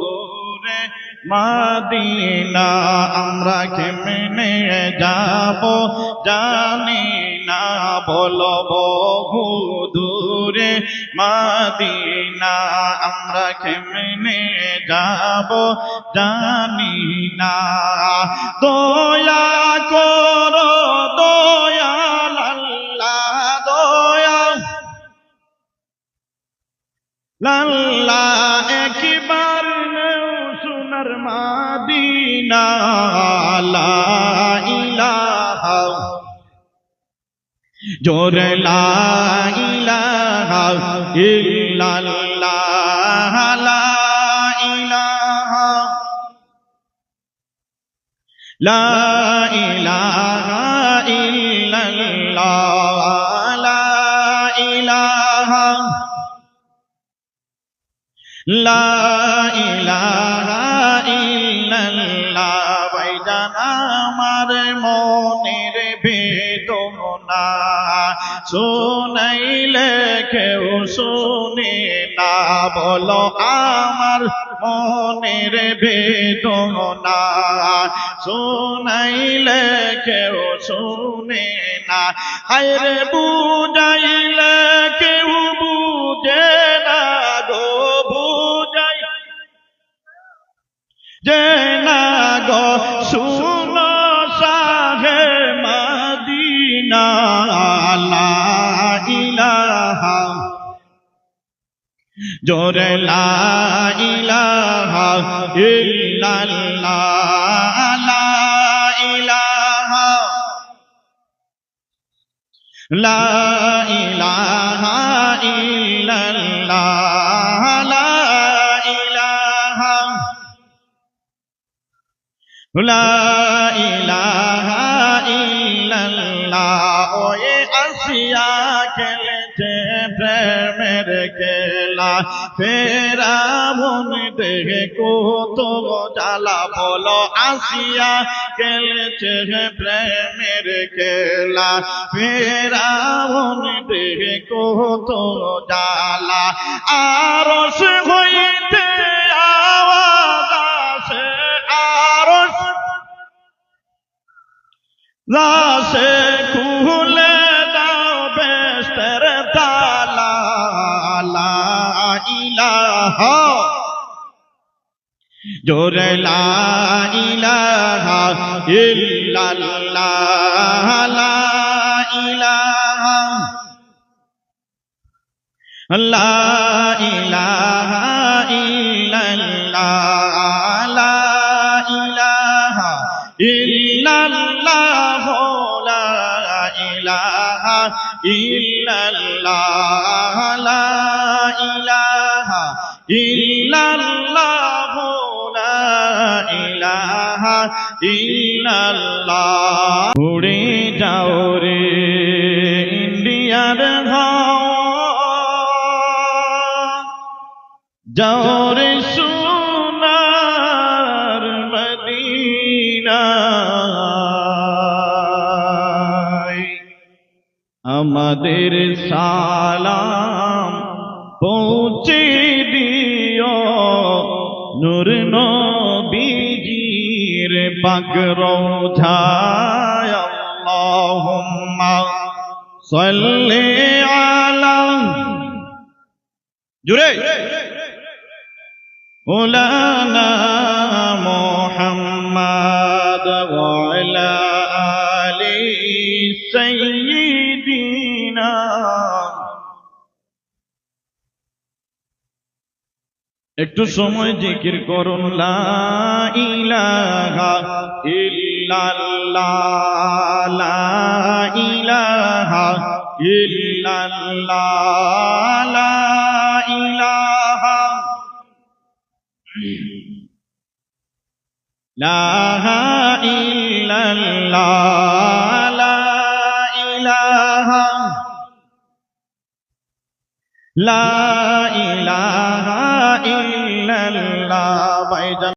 দূরে মাদিনা, আমরা কেমনে যাব? জানি না, বলো বহু দূরে মাদিনা, আমরা কেমনে যাব? জানি না, দয়া করো লাল্লা একবার নেও সোনার মাদিনা, লা ইলাহা জোরে লা ইলাহা ইল্লাল্লাহ, লা ইলাহা লা ইলাহা ইল্লাল্লাহ। লা ইলাহা ইল্লাল্লাহ ভাইজান আমার মনের বেদনা। শোনাইলে কেউ শুনে না, বলো আমার মনের বেদনা। শোনাইলে কেউ শুনে না হায়রে বুঝাইলে যে না গো শুনো সাহে মদিনা ইলাহা। জোরে লা ইলাহা ইল্লাল্লাহ, লা ইলাহা। লা ইলাহা ইল্লাল্লাহ। লা ইলাহা ইল্লাল্লাহ ওয়ে আসিয়া খেলেছে প্রেমের খেলা। ফেরা মন দেহে কত জ্বালা, বলো আসিয়া খেলেছে প্রেমের খেলা। ফেরা মন দেহে কত জ্বালা আরস হইতে রাসে খুলে দাও বেস্তের তালা ইলাহা। জোরে লা ইলাহা ইল্লাল্লাহ লা ইলাহা। লা ইলাহা ইলাহা ইল্লাল্লাহ লা ইলাহা ইল্লাল্লাহ লা ইলাহা ইল্লাল্লাহ উড়ে যাও রে ইন্ডিয়ার হাওয়া। যাও রে আমাদের সালাম পৌঁছে দিও নূর নবীজির পাক রওজায় আল্লাহুম্মা সাল্লি আলা জুড়ে مولانا محمد وعلى آل سيدنا একটু সময় জিকির করুন, লা ইলাহা ইল্লাল্লাহ, লা ইলাহা ইল্লাল্লাহ, লা ইলাহা লা ইল্লাল্লাহ লা ইলাহা লা ইলাহা ইল্লাল্লাহ ভাইজান